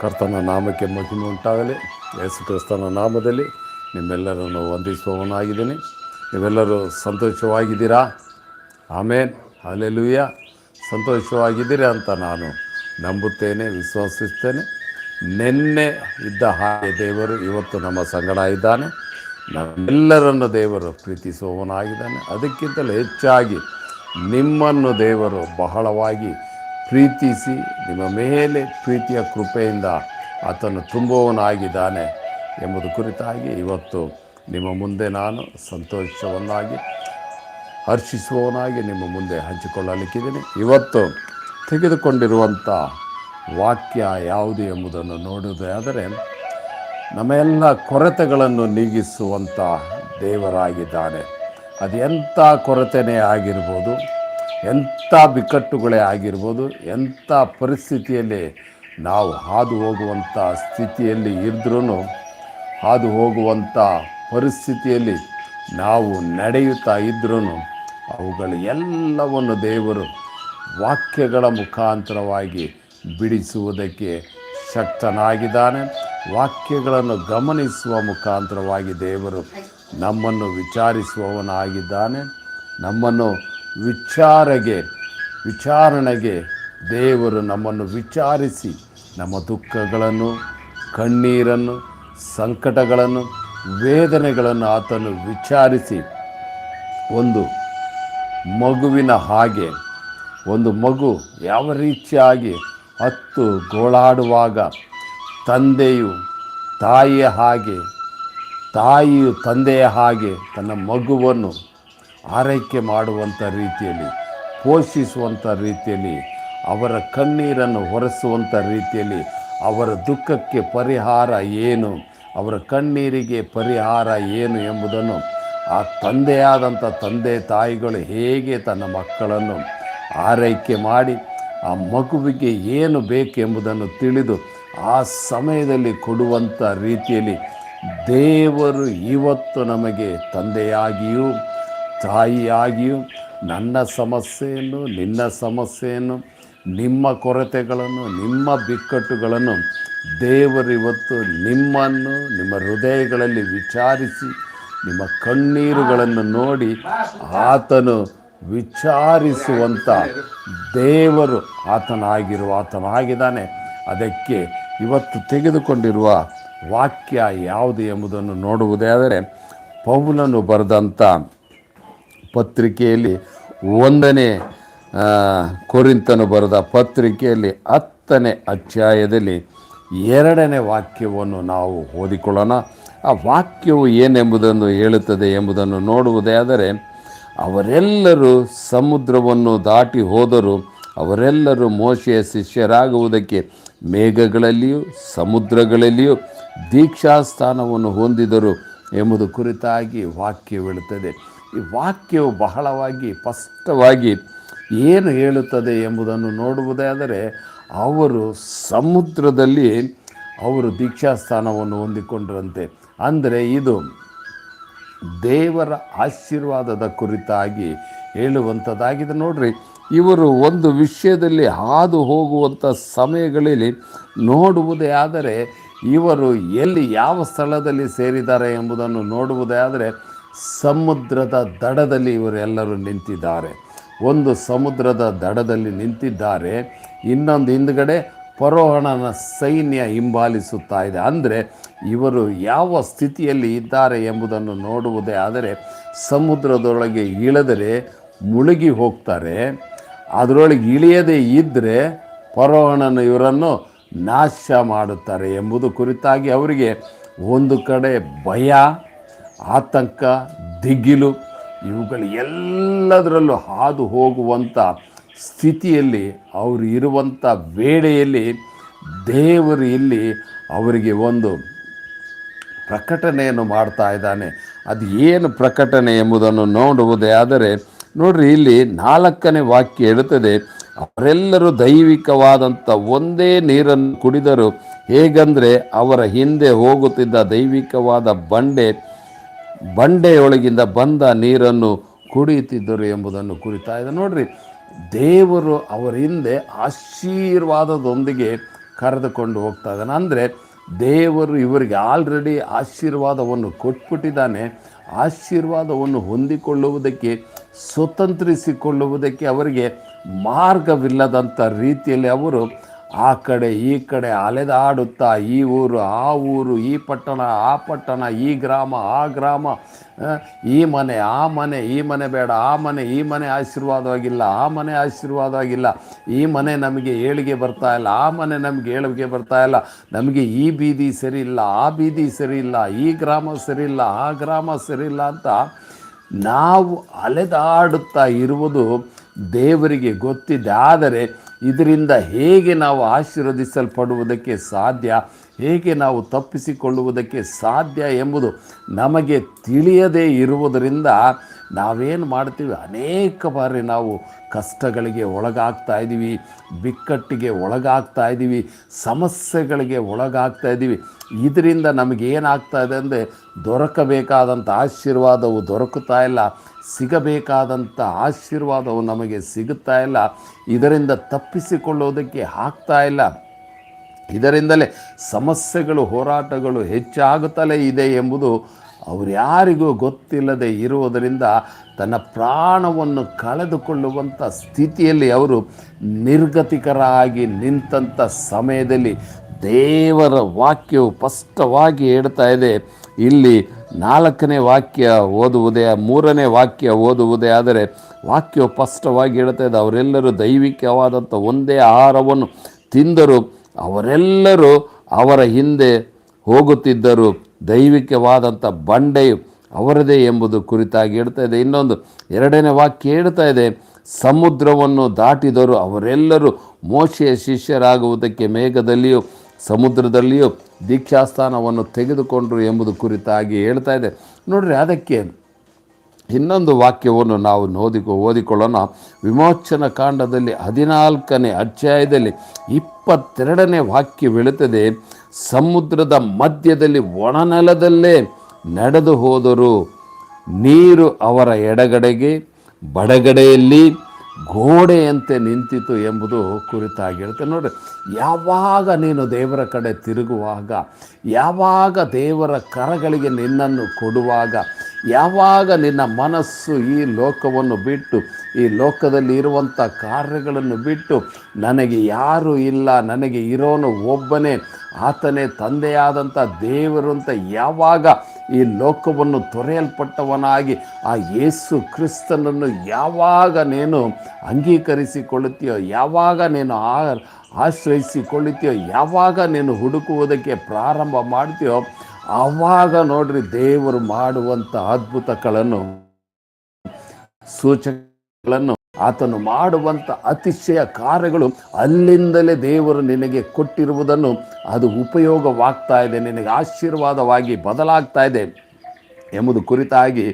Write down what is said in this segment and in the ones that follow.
ಕರ್ತನ ನಾಮಕ್ಕೆ ಮಹಿಮೆ ಉಂಟಾಗಲಿ. ಯೇಸು ಕ್ರಿಸ್ತನ ನಾಮದಲ್ಲಿ ನಿಮ್ಮೆಲ್ಲರನ್ನು ವಂದಿಸುವವನಾಗಿದ್ದೀನಿ. ನೀವೆಲ್ಲರೂ ಸಂತೋಷವಾಗಿದ್ದೀರಾ? ಆಮೇನ್. ಅಲ್ಲೆಲುಯ್ಯ ಸಂತೋಷವಾಗಿದ್ದೀರಾ ಅಂತ ನಾನು ನಂಬುತ್ತೇನೆ, ವಿಶ್ವಾಸಿಸ್ತೇನೆ. ನಿನ್ನೆ ಇದ್ದ ಹಾಗೆ ದೇವರು ಇವತ್ತು ನಮ್ಮ ಸಂಗಡ ಇದ್ದಾನೆ. ನಮ್ಮೆಲ್ಲರನ್ನು ದೇವರು ಪ್ರೀತಿಸುವವನಾಗಿದ್ದಾನೆ. ಅದಕ್ಕಿಂತಲೂ ಹೆಚ್ಚಾಗಿ ನಿಮ್ಮನ್ನು ದೇವರು ಬಹಳವಾಗಿ ಪ್ರೀತಿಸಿ, ನಿಮ್ಮ ಮೇಲೆ ಪ್ರೀತಿಯ ಕೃಪೆಯಿಂದ ಆತನು ತುಂಬುವವನಾಗಿದ್ದಾನೆ ಎಂಬುದು ಕುರಿತಾಗಿ ಇವತ್ತು ನಿಮ್ಮ ಮುಂದೆ ನಾನು ಸಂತೋಷವನ್ನಾಗಿ, ಹರ್ಷಿಸುವವನಾಗಿ ನಿಮ್ಮ ಮುಂದೆ ಹಂಚಿಕೊಳ್ಳಲಿಕ್ಕಿದ್ದೀನಿ. ಇವತ್ತು ತೆಗೆದುಕೊಂಡಿರುವಂಥ ವಾಕ್ಯ ಯಾವುದು ಎಂಬುದನ್ನು ನೋಡುವುದಾದರೆ ನಮ್ಮ ಎಲ್ಲ ಕೊರತೆಗಳನ್ನು ನೀಗಿಸುವಂಥ ದೇವರಾಗಿದ್ದಾನೆ. ಅದು ಎಂಥ ಕೊರತೆನೇ ಆಗಿರ್ಬೋದು ಎಂಥ ಬಿಕ್ಕಟ್ಟುಗಳೇ ಆಗಿರ್ಬೋದು, ಎಂಥ ಪರಿಸ್ಥಿತಿಯಲ್ಲಿ ನಾವು ಹಾದು ಹೋಗುವಂಥ ಸ್ಥಿತಿಯಲ್ಲಿ ಇದ್ರೂ ಹಾದು ಹೋಗುವಂಥ ಪರಿಸ್ಥಿತಿಯಲ್ಲಿ ನಾವು ನಡೆಯುತ್ತಾ ಇದ್ರೂ ಅವುಗಳು ಎಲ್ಲವನ್ನು ದೇವರು ವಾಕ್ಯಗಳ ಮುಖಾಂತರವಾಗಿ ಬಿಡಿಸುವುದಕ್ಕೆ ಶಕ್ತನಾಗಿದ್ದಾನೆ. ವಾಕ್ಯಗಳನ್ನು ಗಮನಿಸುವ ಮುಖಾಂತರವಾಗಿ ದೇವರು ನಮ್ಮನ್ನು ವಿಚಾರಿಸುವವನಾಗಿದ್ದಾನೆ. ನಮ್ಮನ್ನು ವಿಚಾರಗೆ, ವಿಚಾರಣೆಗೆ ದೇವರು ನಮ್ಮನ್ನು ವಿಚಾರಿಸಿ ನಮ್ಮ ದುಃಖಗಳನ್ನು, ಕಣ್ಣೀರನ್ನು, ಸಂಕಟಗಳನ್ನು, ವೇದನೆಗಳನ್ನು ಆತನು ವಿಚಾರಿಸಿ ಒಂದು ಮಗುವಿನ ಹಾಗೆ, ಒಂದು ಮಗು ಯಾವ ರೀತಿಯಾಗಿ ಹತ್ತು ಗೋಳಾಡುವಾಗ ತಂದೆಯು ತಾಯಿಯ ಹಾಗೆ, ತಾಯಿಯು ತಂದೆಯ ಹಾಗೆ ತನ್ನ ಮಗುವನ್ನು ಆರೈಕೆ ಮಾಡುವಂಥ ರೀತಿಯಲ್ಲಿ, ಪೋಷಿಸುವಂಥ ರೀತಿಯಲ್ಲಿ, ಅವರ ಕಣ್ಣೀರನ್ನು ಹೊರಸುವಂಥ ರೀತಿಯಲ್ಲಿ ಅವರ ದುಃಖಕ್ಕೆ ಪರಿಹಾರ ಏನು, ಅವರ ಕಣ್ಣೀರಿಗೆ ಪರಿಹಾರ ಏನು ಎಂಬುದನ್ನು ಆ ತಂದೆಯಾದಂಥ ತಂದೆ ತಾಯಿಗಳು ಹೇಗೆ ತನ್ನ ಮಕ್ಕಳನ್ನು ಆರೈಕೆ ಮಾಡಿ, ಆ ಮಗುವಿಗೆ ಏನು ಬೇಕೆಂಬುದನ್ನು ತಿಳಿದು ಆ ಸಮಯದಲ್ಲಿ ಕೊಡುವಂಥ ರೀತಿಯಲ್ಲಿ ದೇವರು ಇವತ್ತು ನಮಗೆ ತಂದೆಯಾಗಿಯೂ ತಾಯಿಯಾಗಿಯೂ ನನ್ನ ಸಮಸ್ಯೆಯನ್ನು, ನಿನ್ನ ಸಮಸ್ಯೆಯನ್ನು, ನಿಮ್ಮ ಕೊರತೆಗಳನ್ನು, ನಿಮ್ಮ ಬಿಕ್ಕಟ್ಟುಗಳನ್ನು ದೇವರಿವತ್ತು ನಿಮ್ಮನ್ನು, ನಿಮ್ಮ ಹೃದಯಗಳಲ್ಲಿ ವಿಚಾರಿಸಿ, ನಿಮ್ಮ ಕಣ್ಣೀರುಗಳನ್ನು ನೋಡಿ ಆತನು ವಿಚಾರಿಸುವಂಥ ದೇವರು ಆತನಾಗಿರುವ, ಆತನಾಗಿದ್ದಾನೆ. ಅದಕ್ಕೆ ಇವತ್ತು ತೆಗೆದುಕೊಂಡಿರುವ ವಾಕ್ಯ ಯಾವುದು ಎಂಬುದನ್ನು ನೋಡುವುದೇ ಆದರೆ ಪೌಲನು ಬರೆದಂಥ ಪತ್ರಿಕೆಯಲ್ಲಿ ಒಂದನೇ ಕುರಿತನು ಬರೆದ ಪತ್ರಿಕೆಯಲ್ಲಿ ಹತ್ತನೇ ಅಧ್ಯಾಯದಲ್ಲಿ ಎರಡನೇ ವಾಕ್ಯವನ್ನು ನಾವು ಓದಿಕೊಳ್ಳೋಣ. ಆ ವಾಕ್ಯವು ಏನೆಂಬುದನ್ನು ಹೇಳುತ್ತದೆ ಎಂಬುದನ್ನು ನೋಡುವುದೇ ಆದರೆ, ಅವರೆಲ್ಲರೂ ಸಮುದ್ರವನ್ನು ದಾಟಿ ಹೋದರೂ ಅವರೆಲ್ಲರೂ ಮೋಶೆಯ ಶಿಷ್ಯರಾಗುವುದಕ್ಕೆ ಮೇಘಗಳಲ್ಲಿಯೂ ಸಮುದ್ರಗಳಲ್ಲಿಯೂ ದೀಕ್ಷಾಸ್ಥಾನವನ್ನು ಹೊಂದಿದರು ಎಂಬುದು ಕುರಿತಾಗಿ ವಾಕ್ಯ ಹೇಳುತ್ತದೆ. ಈ ವಾಕ್ಯವು ಬಹಳವಾಗಿ ಸ್ಪಷ್ಟವಾಗಿ ಏನು ಹೇಳುತ್ತದೆ ಎಂಬುದನ್ನು ನೋಡುವುದಾದರೆ ಅವರು ಸಮುದ್ರದಲ್ಲಿ ಅವರು ದೀಕ್ಷಾಸ್ಥಾನವನ್ನು ಹೊಂದಿಕೊಂಡ್ರಂತೆ. ಅಂದರೆ ಇದು ದೇವರ ಆಶೀರ್ವಾದದ ಕುರಿತಾಗಿ ಹೇಳುವಂಥದ್ದಾಗಿದೆ. ನೋಡ್ರಿ, ಇವರು ಒಂದು ವಿಷಯದಲ್ಲಿ ಹಾದು ಹೋಗುವಂಥ ಸಮಯಗಳಲ್ಲಿ ನೋಡುವುದೇ ಆದರೆ ಇವರು ಎಲ್ಲಿ ಯಾವ ಸ್ಥಳದಲ್ಲಿ ಸೇರಿದ್ದಾರೆ ಎಂಬುದನ್ನು ನೋಡುವುದೇ ಆದರೆ ಸಮುದ್ರದ ದಡದಲ್ಲಿ ಇವರೆಲ್ಲರೂ ನಿಂತಿದ್ದಾರೆ. ಒಂದು ಸಮುದ್ರದ ದಡದಲ್ಲಿ ನಿಂತಿದ್ದಾರೆ. ಇನ್ನೊಂದು ಹಿಂದ್ಗಡೆ ಪರೋಹಣನ ಸೈನ್ಯ ಹಿಂಬಾಲಿಸುತ್ತಾ ಇದೆ. ಅಂದರೆ ಇವರು ಯಾವ ಸ್ಥಿತಿಯಲ್ಲಿ ಇದ್ದಾರೆ ಎಂಬುದನ್ನು ನೋಡುವುದೇ. ಆದರೆ ಸಮುದ್ರದೊಳಗೆ ಇಳಿದರೆ ಮುಳುಗಿ ಹೋಗ್ತಾರೆ. ಅದರೊಳಗೆ ಇಳಿಯದೇ ಇದ್ದರೆ ಪರೋಹಣನ ಇವರನ್ನು ನಾಶ ಮಾಡುತ್ತಾರೆ ಎಂಬುದು ಕುರಿತಾಗಿ ಅವರಿಗೆ ಒಂದು ಕಡೆ ಭಯ ಆತಂಕ, ದಿಗಿಲು, ಇವುಗಳು ಎಲ್ಲದರಲ್ಲೂ ಹಾದು ಹೋಗುವಂಥ ಸ್ಥಿತಿಯಲ್ಲಿ ಅವರು ಇರುವಂಥ ವೇಳೆಯಲ್ಲಿ ದೇವರು ಇಲ್ಲಿ ಅವರಿಗೆ ಒಂದು ಪ್ರಕಟಣೆಯನ್ನು ಮಾಡ್ತಾ ಇದ್ದಾನೆ. ಅದು ಏನು ಪ್ರಕಟಣೆ ಎಂಬುದನ್ನು ನೋಡುವುದೇ ಆದರೆ, ನೋಡ್ರಿ ಇಲ್ಲಿ ನಾಲ್ಕನೇ ವಾಕ್ಯ ಹೇಳುತ್ತದೆ, ಅವರೆಲ್ಲರೂ ದೈವಿಕವಾದಂಥ ಒಂದೇ ನೀರನ್ನು ಕುಡಿದರು. ಹೇಗಂದರೆ ಅವರ ಹಿಂದೆ ಹೋಗುತ್ತಿದ್ದ ದೈವಿಕವಾದ ಬಂಡೆ ಬಂಡೆಯೊಳಗಿಂದ ಬಂದ ನೀರನ್ನು ಕುಡಿಯುತ್ತಿದ್ದರು ಎಂಬುದನ್ನು ಕುರಿತಾ ಇದೆ. ನೋಡ್ರಿ, ದೇವರು ಅವರ ಹಿಂದೆ ಆಶೀರ್ವಾದದೊಂದಿಗೆ ಕರೆದುಕೊಂಡು ಹೋಗ್ತಾ ಇದ್ದಾನೆ. ಅಂದರೆ ದೇವರು ಇವರಿಗೆ ಆಲ್ರೆಡಿ ಆಶೀರ್ವಾದವನ್ನು ಕೊಟ್ಬಿಟ್ಟಿದ್ದಾನೆ. ಆಶೀರ್ವಾದವನ್ನು ಹೊಂದಿಕೊಳ್ಳುವುದಕ್ಕೆ, ಸ್ವತಂತ್ರಿಸಿಕೊಳ್ಳುವುದಕ್ಕೆ ಅವರಿಗೆ ಮಾರ್ಗವಿಲ್ಲದಂಥ ರೀತಿಯಲ್ಲಿ ಅವರು ಆ ಕಡೆ, ಈ ಕಡೆ ಅಲೆದಾಡುತ್ತಾ, ಈ ಊರು, ಆ ಊರು, ಈ ಪಟ್ಟಣ, ಆ ಪಟ್ಟಣ, ಈ ಗ್ರಾಮ, ಆ ಗ್ರಾಮ ಈ ಮನೆ, ಆ ಮನೆ, ಈ ಮನೆ ಬೇಡ, ಆ ಮನೆ, ಈ ಮನೆ ಆಶೀರ್ವಾದವಾಗಿಲ್ಲ, ಆ ಮನೆ ಆಶೀರ್ವಾದವಾಗಿಲ್ಲ, ಈ ಮನೆ ನಮಗೆ ಏಳಿಗೆ ಬರ್ತಾ ಇಲ್ಲ, ಆ ಮನೆ ನಮಗೆ ಏಳಿಗೆ ಬರ್ತಾ ಇಲ್ಲ, ನಮಗೆ ಈ ಬೀದಿ ಸರಿ ಇಲ್ಲ, ಆ ಬೀದಿ ಸರಿ ಇಲ್ಲ, ಈ ಗ್ರಾಮ ಸರಿ ಇಲ್ಲ, ಆ ಗ್ರಾಮ ಸರಿ ಇಲ್ಲ ಅಂತ ನಾವು ಅಲೆದಾಡುತ್ತಾ ಇರುವುದು ದೇವರಿಗೆ ಗೊತ್ತಿದೆ. ಆದರೆ ಇದರಿಂದ ಹೇಗೆ ನಾವು ಆಶೀರ್ವದಿಸಲ್ಪಡುವುದಕ್ಕೆ ಸಾಧ್ಯ, ಹೇಗೆ ನಾವು ತಪ್ಪಿಸಿಕೊಳ್ಳುವುದಕ್ಕೆ ಸಾಧ್ಯ ಎಂಬುದು ನಮಗೆ ತಿಳಿಯದೇ ಇರುವುದರಿಂದ ನಾವೇನು ಮಾಡ್ತೀವಿ? ಅನೇಕ ಬಾರಿ ನಾವು ಕಷ್ಟಗಳಿಗೆ ಒಳಗಾಗ್ತಾ ಇದ್ದೀವಿ, ಬಿಕ್ಕಟ್ಟಿಗೆ ಒಳಗಾಗ್ತಾ ಇದ್ದೀವಿ, ಸಮಸ್ಯೆಗಳಿಗೆ ಒಳಗಾಗ್ತಾ ಇದ್ದೀವಿ. ಇದರಿಂದ ನಮಗೇನಾಗ್ತಾ ಇದೆ ಅಂದರೆ ದೊರಕಬೇಕಾದಂಥ ಆಶೀರ್ವಾದವು ದೊರಕುತ್ತಾ ಇಲ್ಲ. ಸಿಗಬೇಕಾದಂಥ ಆಶೀರ್ವಾದವು ನಮಗೆ ಸಿಗುತ್ತಾ ಇಲ್ಲ. ಇದರಿಂದ ತಪ್ಪಿಸಿಕೊಳ್ಳೋದಕ್ಕೆ ಆಗ್ತಾ ಇಲ್ಲ. ಇದರಿಂದಲೇ ಸಮಸ್ಯೆಗಳು, ಹೋರಾಟಗಳು ಹೆಚ್ಚಾಗುತ್ತಲೇ ಇದೆ ಎಂಬುದು ಅವರ್ಯಾರಿಗೂ ಗೊತ್ತಿಲ್ಲದೆ ಇರುವುದರಿಂದ ತನ್ನ ಪ್ರಾಣವನ್ನು ಕಳೆದುಕೊಳ್ಳುವಂಥ ಸ್ಥಿತಿಯಲ್ಲಿ ಅವರು ನಿರ್ಗತಿಕರಾಗಿ ನಿಂತಂಥ ಸಮಯದಲ್ಲಿ ದೇವರ ವಾಕ್ಯವು ಸ್ಪಷ್ಟವಾಗಿ ಹೇಳ್ತಾ ಇದೆ. ಇಲ್ಲಿ ನಾಲ್ಕನೇ ವಾಕ್ಯ ಓದುವುದೇ, ಮೂರನೇ ವಾಕ್ಯ ಓದುವುದೇ, ಆದರೆ ವಾಕ್ಯ ಸ್ಪಷ್ಟವಾಗಿ ಹೇಳ್ತಾ ಇದೆ, ಅವರೆಲ್ಲರೂ ದೈವಿಕವಾದಂಥ ಒಂದೇ ಆಹಾರವನ್ನು ತಿಂದರು. ಅವರೆಲ್ಲರೂ ಅವರ ಹಿಂದೆ ಹೋಗುತ್ತಿದ್ದರು. ದೈವಿಕವಾದಂಥ ಬಂಡೆಯು ಅವರದೇ ಎಂಬುದು ಕುರಿತಾಗಿ ಹೇಳ್ತಾ ಇದೆ. ಇನ್ನೊಂದು, ಎರಡನೇ ವಾಕ್ಯ ಹೇಳ್ತಾ ಇದೆ, ಸಮುದ್ರವನ್ನು ದಾಟಿದರು ಅವರೆಲ್ಲರೂ ಮೋಶೆಯ ಶಿಷ್ಯರಾಗುವುದಕ್ಕೆ ಮೇಘದಲ್ಲಿಯೂ ಸಮುದ್ರದಲ್ಲಿಯೂ ದೀಕ್ಷಾಸ್ಥಾನವನ್ನು ತೆಗೆದುಕೊಂಡರು ಎಂಬುದು ಕುರಿತಾಗಿ ಹೇಳ್ತಾ ಇದೆ. ನೋಡ್ರಿ, ಅದಕ್ಕೆ ಇನ್ನೊಂದು ವಾಕ್ಯವನ್ನು ನಾವು ನೋದಿಕೊ, ಓದಿಕೊಳ್ಳೋಣ. ವಿಮೋಚನ ಕಾಂಡದಲ್ಲಿ ಹದಿನಾಲ್ಕನೇ ಅಧ್ಯಾಯದಲ್ಲಿ ಇಪ್ಪತ್ತೆರಡನೇ ವಾಕ್ಯ ಬೀಳುತ್ತದೆ, ಸಮುದ್ರದ ಮಧ್ಯದಲ್ಲಿ ಒಣನೆಲದಲ್ಲೇ ನಡೆದು ಹೋದರು. ನೀರು ಅವರ ಎಡಗಡೆಗೆ, ಬಡಗಡೆಯಲ್ಲಿ ಗೋಡೆಯಂತೆ ನಿಂತಿತು ಎಂಬುದು ಕುರಿತಾಗಿರುತ್ತೆ. ನೋಡಿ ಯಾವಾಗ ನೀನು ದೇವರ ಕಡೆ ತಿರುಗುವಾಗ, ಯಾವಾಗ ದೇವರ ಕರಗಳಿಗೆ ನಿನ್ನನ್ನು ಕೊಡುವಾಗ ಯಾವಾಗ ನಿನ್ನ ಮನಸ್ಸು ಈ ಲೋಕವನ್ನು ಬಿಟ್ಟು, ಈ ಲೋಕದಲ್ಲಿ ಇರುವಂಥ ಕಾರ್ಯಗಳನ್ನು ಬಿಟ್ಟು, ನನಗೆ ಯಾರೂ ಇಲ್ಲ, ನನಗೆ ಇರೋನು ಒಬ್ಬನೇ, ಆತನೇ ತಂದೆಯಾದಂಥ ದೇವರು ಅಂತ ಯಾವಾಗ ಈ ಲೋಕವನ್ನು ತೊರೆಯಲ್ಪಟ್ಟವನಾಗಿ, ಆ ಯೇಸು ಕ್ರಿಸ್ತನನ್ನು ಯಾವಾಗ ನೀನು ಅಂಗೀಕರಿಸಿಕೊಳ್ಳುತ್ತೀಯೋ, ಯಾವಾಗ ನೀನು ಆ ಆಶ್ರಯಿಸಿಕೊಳ್ಳುತ್ತೀಯೋ, ಯಾವಾಗ ನೀನು ಹುಡುಕುವುದಕ್ಕೆ ಪ್ರಾರಂಭ ಮಾಡ್ತೀಯೋ ಆವಾಗ ನೋಡ್ರಿ ದೇವರು ಮಾಡುವಂಥ ಅದ್ಭುತಗಳನ್ನು ಸೂಚಕಗಳನ್ನು ಆತನು ಮಾಡುವಂಥ ಅತಿಶಯ ಕಾರ್ಯಗಳು ಅಲ್ಲಿಂದಲೇ ದೇವರು ನಿನಗೆ ಕೊಟ್ಟಿರುವುದನ್ನು ಅದು ಉಪಯೋಗವಾಗ್ತಾ ಇದೆ, ನಿನಗೆ ಆಶೀರ್ವಾದವಾಗಿ ಬದಲಾಗ್ತಾ ಇದೆ ಎಂಬುದು ಕುರಿತಾಗಿ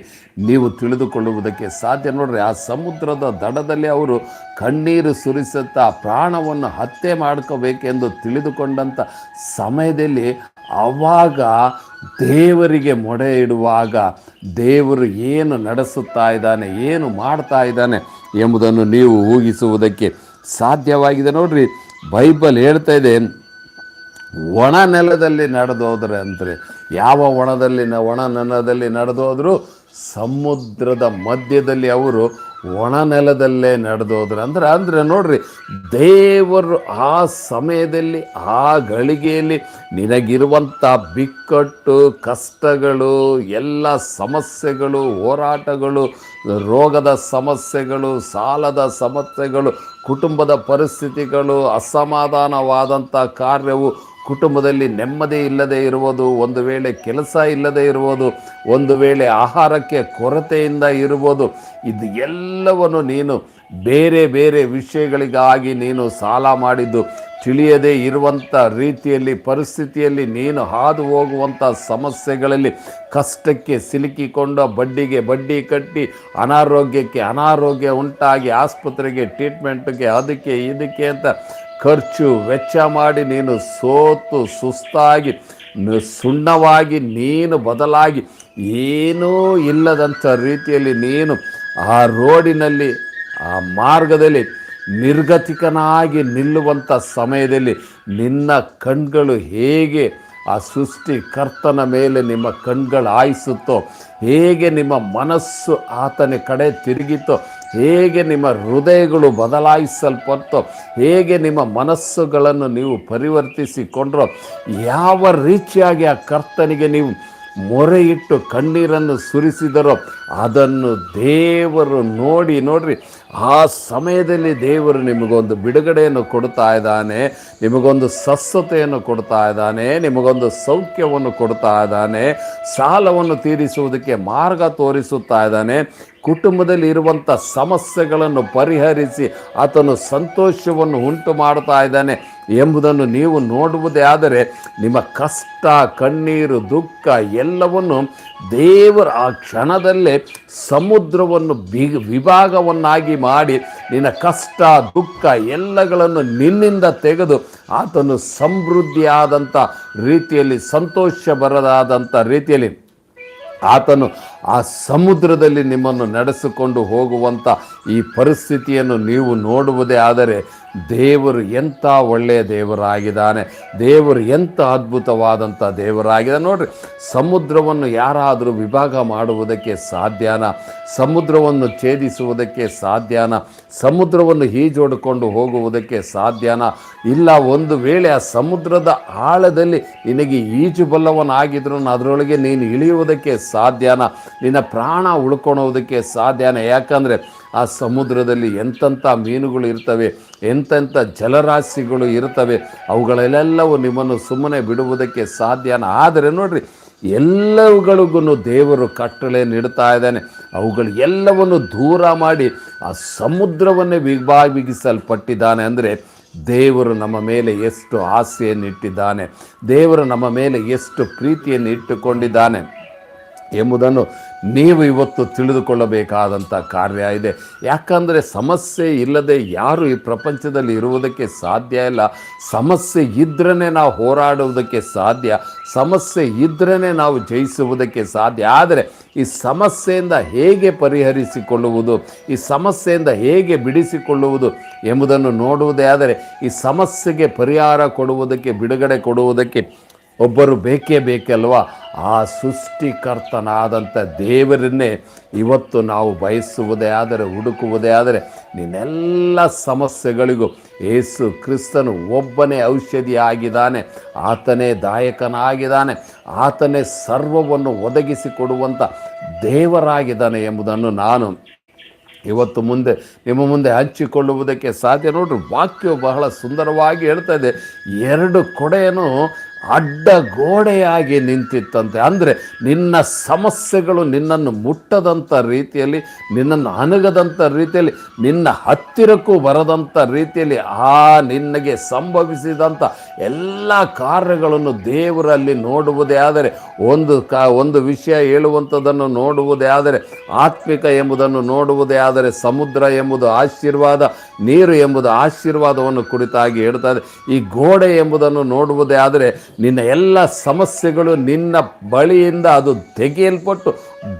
ನೀವು ತಿಳಿದುಕೊಳ್ಳುವುದಕ್ಕೆ ಸಾಧ್ಯ. ನೋಡ್ರಿ, ಆ ಸಮುದ್ರದ ದಡದಲ್ಲಿ ಅವರು ಕಣ್ಣೀರು ಸುರಿಸುತ್ತಾ ಪ್ರಾಣವನ್ನು ಹತ್ಯೆ ಮಾಡ್ಕೋಬೇಕೆಂದು ತಿಳಿದುಕೊಂಡಂಥ ಸಮಯದಲ್ಲಿ ಆವಾಗ ದೇವರಿಗೆ ಮೊಡೆ ಇಡುವಾಗ ದೇವರು ಏನು ನಡೆಸುತ್ತಾ ಇದ್ದಾನೆ, ಏನು ಮಾಡ್ತಾ ಇದ್ದಾನೆ ಎಂಬುದನ್ನು ನೀವು ಊಹಿಸುವುದಕ್ಕೆ ಸಾಧ್ಯವಾಗಿದೆ. ನೋಡ್ರಿ, ಬೈಬಲ್ ಹೇಳ್ತಾ ಇದೆ, ಒಣ ನೆಲದಲ್ಲಿ ನಡೆದೋದ್ರೆ ಅಂದರೆ ಯಾವ ಒಣದಲ್ಲಿ, ಒಣ ನೆಲದಲ್ಲಿ ನಡೆದೋದ್ರು ಸಮುದ್ರದ ಮಧ್ಯದಲ್ಲಿ ಅವರು ಒಣ ನೆಲದಲ್ಲೇ ನಡೆದೋದ್ರೆ ಅಂದ್ರೆ, ಅಂದರೆ ನೋಡ್ರಿ, ದೇವರು ಆ ಸಮಯದಲ್ಲಿ, ಆ ಗಳಿಗೆಯಲ್ಲಿ ನಿನಗಿರುವಂಥ ಬಿಕ್ಕಟ್ಟು, ಕಷ್ಟಗಳು, ಎಲ್ಲ ಸಮಸ್ಯೆಗಳು, ಹೋರಾಟಗಳು, ರೋಗದ ಸಮಸ್ಯೆಗಳು, ಸಾಲದ ಸಮಸ್ಯೆಗಳು, ಕುಟುಂಬದ ಪರಿಸ್ಥಿತಿಗಳು, ಅಸಮಾಧಾನವಾದಂಥ ಕಾರ್ಯವು ಕುಟುಂಬದಲ್ಲಿ ನೆಮ್ಮದಿ ಇಲ್ಲದೆ ಇರುವುದು, ಒಂದು ವೇಳೆ ಕೆಲಸ ಇಲ್ಲದೆ ಇರುವುದು, ಒಂದು ವೇಳೆ ಆಹಾರಕ್ಕೆ ಕೊರತೆಯಿಂದ ಇರುವುದು, ಇದು ಎಲ್ಲವನ್ನು ನೀನು ಬೇರೆ ಬೇರೆ ವಿಷಯಗಳಿಗಾಗಿ ನೀನು ಸಾಲ ಮಾಡಿದ್ದು. ತಿಳಿಯದೇ ಇರುವಂಥ ರೀತಿಯಲ್ಲಿ, ಪರಿಸ್ಥಿತಿಯಲ್ಲಿ ನೀನು ಹಾದು ಹೋಗುವಂಥ ಸಮಸ್ಯೆಗಳಲ್ಲಿ ಕಷ್ಟಕ್ಕೆ ಸಿಲುಕಿಕೊಂಡು ಬಡ್ಡಿಗೆ ಬಡ್ಡಿ ಕಟ್ಟಿ, ಅನಾರೋಗ್ಯಕ್ಕೆ ಅನಾರೋಗ್ಯ ಉಂಟಾಗಿ ಆಸ್ಪತ್ರೆಗೆ ಟ್ರೀಟ್ಮೆಂಟ್ಗೆ, ಅದಕ್ಕೆ ಇದಕ್ಕೆ ಅಂತ ಖರ್ಚು ವೆಚ್ಚ ಮಾಡಿ ನೀನು ಸೋತು ಸುಸ್ತಾಗಿ ಸುಣ್ಣವಾಗಿ ನೀನು ಬದಲಾಗಿ ಏನೂ ಇಲ್ಲದಂಥ ರೀತಿಯಲ್ಲಿ ನೀನು ಆ ರೋಡಿನಲ್ಲಿ, ಆ ಮಾರ್ಗದಲ್ಲಿ ನಿರ್ಗತಿಕನಾಗಿ ನಿಲ್ಲುವಂಥ ಸಮಯದಲ್ಲಿ ನಿನ್ನ ಕಣ್ಗಳು ಹೇಗೆ ಆ ಸೃಷ್ಟಿಕರ್ತನ ಮೇಲೆ ನಿಮ್ಮ ಕಣ್ಗಳು ಆಯಿಸುತ್ತೋ ಹೇಗೆ ನಿಮ್ಮ ಮನಸ್ಸು ಆತನ ಕಡೆ ತಿರುಗಿತೋ ಹೇಗೆ ನಿಮ್ಮ ಹೃದಯಗಳು ಬದಲಾಯಿಸಲ್ಪಡ್ತೋ ಹೇಗೆ ನಿಮ್ಮ ಮನಸ್ಸುಗಳನ್ನು ನೀವು ಪರಿವರ್ತಿಸಿಕೊಂಡ್ರೋ, ಯಾವ ರೀತಿಯಾಗಿ ಆ ಕರ್ತನಿಗೆ ನೀವು ಮೊರೆ ಇಟ್ಟು ಕಣ್ಣೀರನ್ನು ಸುರಿಸಿದರೋ, ಅದನ್ನು ದೇವರು ನೋಡಿ, ನೋಡ್ರಿ ಆ ಸಮಯದಲ್ಲಿ ದೇವರು ನಿಮಗೊಂದು ಬಿಡುಗಡೆಯನ್ನು ಕೊಡ್ತಾ ಇದ್ದಾನೆ, ನಿಮಗೊಂದು ಸ್ವಸ್ಥತೆಯನ್ನು ಕೊಡ್ತಾ ಇದ್ದಾನೆ, ನಿಮಗೊಂದು ಸೌಖ್ಯವನ್ನು ಕೊಡ್ತಾ ಇದ್ದಾನೆ, ಸಾಲವನ್ನು ತೀರಿಸುವುದಕ್ಕೆ ಮಾರ್ಗ ತೋರಿಸುತ್ತಾ ಇದ್ದಾನೆ. ಕುಟುಂಬದಲ್ಲಿ ಇರುವಂಥ ಸಮಸ್ಯೆಗಳನ್ನು ಪರಿಹರಿಸಿ ಆತನು ಸಂತೋಷವನ್ನು ಉಂಟು ಮಾಡ್ತಾ ಇದ್ದಾನೆ. ಎಂಬುದನ್ನು ನೀವು ನೋಡುವುದೇ ಆದರೆ ನಿಮ್ಮ ಕಷ್ಟ, ಕಣ್ಣೀರು, ದುಃಖ ಎಲ್ಲವನ್ನು ದೇವರ ಆ ಕ್ಷಣದಲ್ಲೇ ಸಮುದ್ರವನ್ನು ಬಿ, ವಿಭಾಗವನ್ನಾಗಿ ಮಾಡಿ ನಿನ್ನ ಕಷ್ಟ, ದುಃಖ ಎಲ್ಲಗಳನ್ನು ನಿನ್ನಿಂದ ತೆಗೆದು ಆತನು ಸಮೃದ್ಧಿಯಾದಂಥ ರೀತಿಯಲ್ಲಿ, ಸಂತೋಷ ಬರದಾದಂಥ ರೀತಿಯಲ್ಲಿ ಆತನು ಆ ಸಮುದ್ರದಲ್ಲಿ ನಿಮ್ಮನ್ನು ನಡೆಸಿಕೊಂಡು ಹೋಗುವಂಥ ಈ ಪರಿಸ್ಥಿತಿಯನ್ನು ನೀವು ನೋಡುವುದೇ ಆದರೆ ದೇವರು ಎಂಥ ಒಳ್ಳೆಯ ದೇವರಾಗಿದ್ದಾನೆ, ದೇವರು ಎಂಥ ಅದ್ಭುತವಾದಂಥ ದೇವರಾಗಿದ್ದಾನೆ ನೋಡ್ರಿ, ಸಮುದ್ರವನ್ನು ಯಾರಾದರೂ ವಿಭಾಗ ಮಾಡುವುದಕ್ಕೆ ಸಾಧ್ಯನ? ಸಮುದ್ರವನ್ನು ಛೇದಿಸುವುದಕ್ಕೆ ಸಾಧ್ಯನ? ಸಮುದ್ರವನ್ನು ಈಜೋಡಿಕೊಂಡು ಹೋಗುವುದಕ್ಕೆ ಸಾಧ್ಯನ? ಇಲ್ಲ, ಒಂದು ವೇಳೆ ಆ ಸಮುದ್ರದ ಆಳದಲ್ಲಿ ನಿನಗೆ ಈಜು ಬಲ್ಲವನಾಗಿದ್ರು ಅದರೊಳಗೆ ನೀನು ಇಳಿಯುವುದಕ್ಕೆ ಸಾಧ್ಯನ? ನಿನ್ನ ಪ್ರಾಣ ಉಳ್ಕೊಳೋದಕ್ಕೆ ಸಾಧ್ಯನ? ಯಾಕಂದರೆ ಆ ಸಮುದ್ರದಲ್ಲಿ ಎಂತೆಂಥ ಮೀನುಗಳು ಇರ್ತವೆ, ಎಂತೆಂಥ ಜಲರಾಶಿಗಳು ಇರ್ತವೆ ಅವುಗಳಲ್ಲೆಲ್ಲವೂ ನಿಮ್ಮನ್ನು ಸುಮ್ಮನೆ ಬಿಡುವುದಕ್ಕೆ ಸಾಧ್ಯನ? ಆದರೆ ನೋಡಿರಿ ಎಲ್ಲವುಗಳಿಗೂ ದೇವರು ಕಟ್ಟಳೆ ನೀಡ್ತಾ ಇದ್ದಾನೆ. ಅವುಗಳು ಎಲ್ಲವನ್ನು ದೂರ ಮಾಡಿ ಆ ಸಮುದ್ರವನ್ನೇ ವಿಭಾಗಿಸಲ್ಪಟ್ಟಿದ್ದಾನೆ ಅಂದರೆ ದೇವರು ನಮ್ಮ ಮೇಲೆ ಎಷ್ಟು ಆಸೆಯನ್ನು ಇಟ್ಟಿದ್ದಾನೆ, ದೇವರು ನಮ್ಮ ಮೇಲೆ ಎಷ್ಟು ಪ್ರೀತಿಯನ್ನು ಇಟ್ಟುಕೊಂಡಿದ್ದಾನೆ ಎಂಬುದನ್ನು ನೀವು ಇವತ್ತು ತಿಳಿದುಕೊಳ್ಳಬೇಕಾದಂಥ ಕಾರ್ಯ ಇದೆ. ಯಾಕಂದರೆ ಸಮಸ್ಯೆ ಇಲ್ಲದೆ ಯಾರು ಈ ಪ್ರಪಂಚದಲ್ಲಿ ಇರುವುದಕ್ಕೆ ಸಾಧ್ಯ ಇಲ್ಲ. ಸಮಸ್ಯೆ ಇದ್ರೇ ನಾವು ಹೋರಾಡುವುದಕ್ಕೆ ಸಾಧ್ಯ. ಸಮಸ್ಯೆ ಇದ್ರೇ ನಾವು ಜಯಿಸುವುದಕ್ಕೆ ಸಾಧ್ಯ. ಆದರೆ ಈ ಸಮಸ್ಯೆಯಿಂದ ಹೇಗೆ ಪರಿಹರಿಸಿಕೊಳ್ಳುವುದು, ಈ ಸಮಸ್ಯೆಯಿಂದ ಹೇಗೆ ಬಿಡಿಸಿಕೊಳ್ಳುವುದು ಎಂಬುದನ್ನು ನೋಡುವುದೇ ಆದರೆ ಈ ಸಮಸ್ಯೆಗೆ ಪರಿಹಾರ ಕೊಡುವುದಕ್ಕೆ, ಬಿಡುಗಡೆ ಕೊಡುವುದಕ್ಕೆ ಒಬ್ಬರು ಬೇಕೇ ಬೇಕಲ್ವಾ? ಆ ಸೃಷ್ಟಿಕರ್ತನಾದಂಥ ದೇವರನ್ನೇ ಇವತ್ತು ನಾವು ಬಯಸುವುದೇ ಆದರೆ, ಹುಡುಕುವುದೇ ಆದರೆ, ನಿನ್ನೆಲ್ಲ ಸಮಸ್ಯೆಗಳಿಗೂ ಏಸು ಕ್ರಿಸ್ತನು ಒಬ್ಬನೇ ಔಷಧಿ ಆಗಿದ್ದಾನೆ ಆತನೇ ದಾಯಕನಾಗಿದ್ದಾನೆ, ಆತನೇ ಸರ್ವವನ್ನು ಒದಗಿಸಿಕೊಡುವಂಥ ದೇವರಾಗಿದ್ದಾನೆ ಎಂಬುದನ್ನು ನಾನು ಇವತ್ತು ಮುಂದೆ, ನಿಮ್ಮ ಮುಂದೆ ಹಂಚಿಕೊಳ್ಳುವುದಕ್ಕೆ ಸಾಧ್ಯ. ನೋಡ್ರಿ ವಾಕ್ಯವು ಬಹಳ ಸುಂದರವಾಗಿ ಹೇಳ್ತಾ ಇದೆ. ಎರಡು ಕೊಡೆಯನ್ನು ಅಡ್ಡ ಗೋಡೆಯಾಗಿ ನಿಂತಿತ್ತಂತೆ. ಅಂದರೆ ನಿನ್ನ ಸಮಸ್ಯೆಗಳು ನಿನ್ನನ್ನು ಮುಟ್ಟದಂಥ ರೀತಿಯಲ್ಲಿ, ನಿನ್ನನ್ನು ಅಣಗದಂಥ ರೀತಿಯಲ್ಲಿ, ನಿನ್ನ ಹತ್ತಿರಕ್ಕೂ ಬರದಂಥ ರೀತಿಯಲ್ಲಿ ಆ ನಿನಗೆ ಸಂಭವಿಸಿದಂಥ ಎಲ್ಲ ಕಾರ್ಯಗಳನ್ನು ದೇವರಲ್ಲಿ ನೋಡುವುದೇ ಆದರೆ, ಒಂದು ಕ, ಒಂದು ವಿಷಯ ಹೇಳುವಂಥದ್ದನ್ನು ನೋಡುವುದೇ ಆದರೆ, ಆತ್ಮಿಕ ಎಂಬುದನ್ನು ನೋಡುವುದೇ ಆದರೆ, ಸಮುದ್ರ ಎಂಬುದು ಆಶೀರ್ವಾದ, ನೀರು ಎಂಬುದು ಆಶೀರ್ವಾದವನ್ನು ಕುರಿತಾಗಿ ಹೇಳ್ತಾ ಇದೆ. ಈ ಗೋಡೆ ಎಂಬುದನ್ನು ನೋಡುವುದೇ ಆದರೆ ನಿನ್ನ ಎಲ್ಲ ಸಮಸ್ಯೆಗಳು ನಿನ್ನ ಬಳಿಯಿಂದ ಅದು ತೆಗೆಯಲ್ಪಟ್ಟು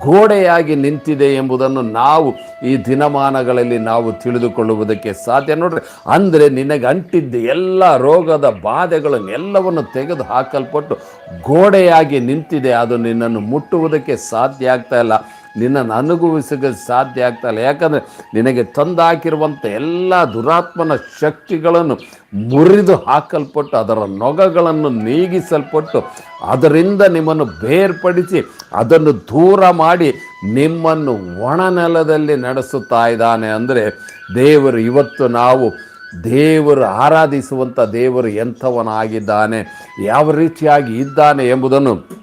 ಗೋಡೆಯಾಗಿ ನಿಂತಿದೆ ಎಂಬುದನ್ನು ನಾವು ಈ ದಿನಮಾನಗಳಲ್ಲಿ ನಾವು ತಿಳಿದುಕೊಳ್ಳುವುದಕ್ಕೆ ಸಾಧ್ಯ. ನೋಡ್ರಿ, ಅಂದರೆ ನಿನಗೆ ಅಂಟಿದ್ದ ಎಲ್ಲ ರೋಗದ ಬಾಧೆಗಳನ್ನು ಎಲ್ಲವನ್ನು ತೆಗೆದು ಹಾಕಲ್ಪಟ್ಟು ಗೋಡೆಯಾಗಿ ನಿಂತಿದೆ. ಅದು ನಿನ್ನನ್ನು ಮುಟ್ಟುವುದಕ್ಕೆ ಸಾಧ್ಯ ಆಗ್ತಾ ಇಲ್ಲ. ನಿನ್ನನ್ನು ಅನುಭವಿಸಕ್ಕೆ ಸಾಧ್ಯ ಆಗ್ತಾ ಇಲ್ಲ ಯಾಕಂದರೆ ನಿನಗೆ ತಂದಾಕಿರುವಂಥ ಎಲ್ಲ ದುರಾತ್ಮನ ಶಕ್ತಿಗಳನ್ನು ಮುರಿದು ಹಾಕಲ್ಪಟ್ಟು, ಅದರ ನೊಗಗಳನ್ನು ನೀಗಿಸಲ್ಪಟ್ಟು, ಅದರಿಂದ ನಿಮ್ಮನ್ನು ಬೇರ್ಪಡಿಸಿ, ಅದನ್ನು ದೂರ ಮಾಡಿ ನಿಮ್ಮನ್ನು ಒಣ ನೆಲದಲ್ಲಿ ನಡೆಸುತ್ತಾ ಇದ್ದಾನೆ ಅಂದರೆ, ದೇವರು ಇವತ್ತು ನಾವು ದೇವರು ಆರಾಧಿಸುವಂಥ ದೇವರು ಎಂಥವನಾಗಿದ್ದಾನೆ, ಯಾವ ರೀತಿಯಾಗಿ ಇದ್ದಾನೆ ಎಂಬುದನ್ನು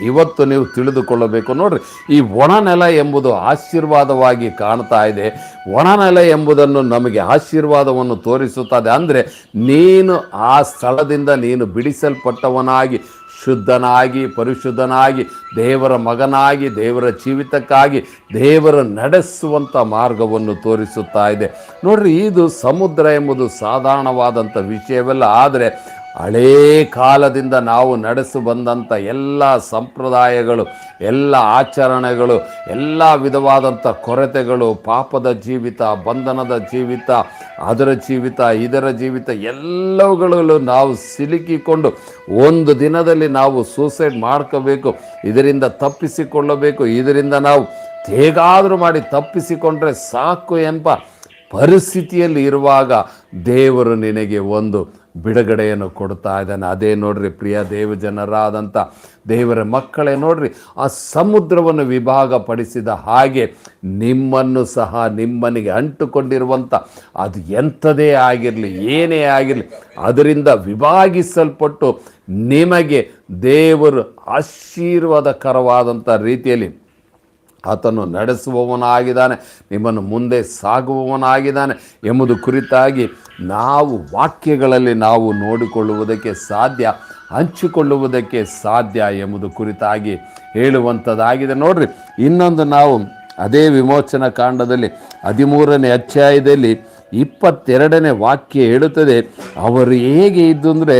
ಇವತ್ತು ನೀವು ತಿಳಿದುಕೊಳ್ಳಬೇಕು. ನೋಡ್ರಿ, ಈ ಒಣನೆಲ ಎಂಬುದು ಆಶೀರ್ವಾದವಾಗಿ ಕಾಣ್ತಾ ಇದೆ. ಒಣನೆಲ ಎಂಬುದನ್ನು ನಮಗೆ ಆಶೀರ್ವಾದವನ್ನು ತೋರಿಸುತ್ತದೆ. ಅಂದರೆ ನೀನು ಆ ಸ್ಥಳದಿಂದ ನೀನು ಬಿಡಿಸಲ್ಪಟ್ಟವನಾಗಿ, ಶುದ್ಧನಾಗಿ, ಪರಿಶುದ್ಧನಾಗಿ, ದೇವರ ಮಗನಾಗಿ, ದೇವರ ಜೀವಿತಕ್ಕಾಗಿ, ದೇವರ ನಡೆಸುವಂಥ ಮಾರ್ಗವನ್ನು ತೋರಿಸುತ್ತಾ ಇದೆ. ನೋಡ್ರಿ, ಇದು ಸಮುದ್ರ ಎಂಬುದು ಸಾಧಾರಣವಾದಂಥ ವಿಷಯವಲ್ಲ. ಆದರೆ ಹಳೇ ಕಾಲದಿಂದ ನಾವು ನಡೆಸು ಬಂದಂಥ ಎಲ್ಲ ಸಂಪ್ರದಾಯಗಳು, ಎಲ್ಲ ಆಚರಣೆಗಳು, ಎಲ್ಲ ವಿಧವಾದಂಥ ಕೊರತೆಗಳು, ಪಾಪದ ಜೀವಿತ, ಬಂಧನದ ಜೀವಿತ, ಅದರ ಜೀವಿತ, ಇದರ ಜೀವಿತ, ಎಲ್ಲವುಗಳಲ್ಲೂ ನಾವು ಸಿಲುಕಿಕೊಂಡು ಒಂದು ದಿನದಲ್ಲಿ ನಾವು ಸೂಸೈಡ್ ಮಾಡ್ಕೋಬೇಕು, ಇದರಿಂದ ತಪ್ಪಿಸಿಕೊಳ್ಳಬೇಕು, ಇದರಿಂದ ನಾವು ಹೇಗಾದರೂ ಮಾಡಿ ತಪ್ಪಿಸಿಕೊಂಡ್ರೆ ಸಾಕು ಎಂಬ ಪರಿಸ್ಥಿತಿಯಲ್ಲಿ ಇರುವಾಗ ದೇವರು ನಿನಗೆ ಒಂದು ಬಿಡುಗಡೆಯನ್ನು ಕೊಡ್ತಾ ಇದ್ದಾನೆ. ಅದೇ ನೋಡ್ರಿ ಪ್ರಿಯ ದೇವ ಜನರಾದಂಥ ದೇವರ ಮಕ್ಕಳೇ ನೋಡ್ರಿ, ಆ ಸಮುದ್ರವನ್ನು ವಿಭಾಗಪಡಿಸಿದ ಹಾಗೆ ನಿಮ್ಮನ್ನು ಸಹ ನಿಮ್ಮನಿಗೆ ಅಂಟುಕೊಂಡಿರುವಂಥ ಅದು ಎಂಥದೇ ಆಗಿರಲಿ, ಏನೇ ಆಗಿರಲಿ, ಅದರಿಂದ ವಿಭಾಗಿಸಲ್ಪಟ್ಟು ನಿಮಗೆ ದೇವರು ಆಶೀರ್ವಾದಕರವಾದಂಥ ರೀತಿಯಲ್ಲಿ ಆತನು ನಡೆಸುವವನಾಗಿದ್ದಾನೆ, ನಿಮ್ಮನ್ನು ಮುಂದೆ ಸಾಗುವವನಾಗಿದ್ದಾನೆ ಎಂಬುದು ಕುರಿತಾಗಿ ನಾವು ವಾಕ್ಯಗಳಲ್ಲಿ ನಾವು ನೋಡಿಕೊಳ್ಳುವುದಕ್ಕೆ ಸಾಧ್ಯ, ಹಂಚಿಕೊಳ್ಳುವುದಕ್ಕೆ ಸಾಧ್ಯ ಎಂಬುದು ಕುರಿತಾಗಿ ಹೇಳುವಂಥದ್ದಾಗಿದೆ. ನೋಡ್ರಿ, ಇನ್ನೊಂದು ನಾವು ಅದೇ ವಿಮೋಚನಾ ಕಾಂಡದಲ್ಲಿ ಹದಿಮೂರನೇ ಅಧ್ಯಾಯದಲ್ಲಿ ಇಪ್ಪತ್ತೆರಡನೇ ವಾಕ್ಯ ಹೇಳುತ್ತದೆ, ಅವರು ಹೇಗೆ ಇದ್ದು ಅಂದರೆ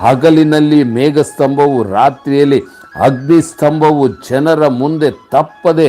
ಹಗಲಿನಲ್ಲಿ ಮೇಘಸ್ತಂಭವು, ರಾತ್ರಿಯಲ್ಲಿ ಅಗ್ನಿಸ್ತಂಭವು ಜನರ ಮುಂದೆ ತಪ್ಪದೆ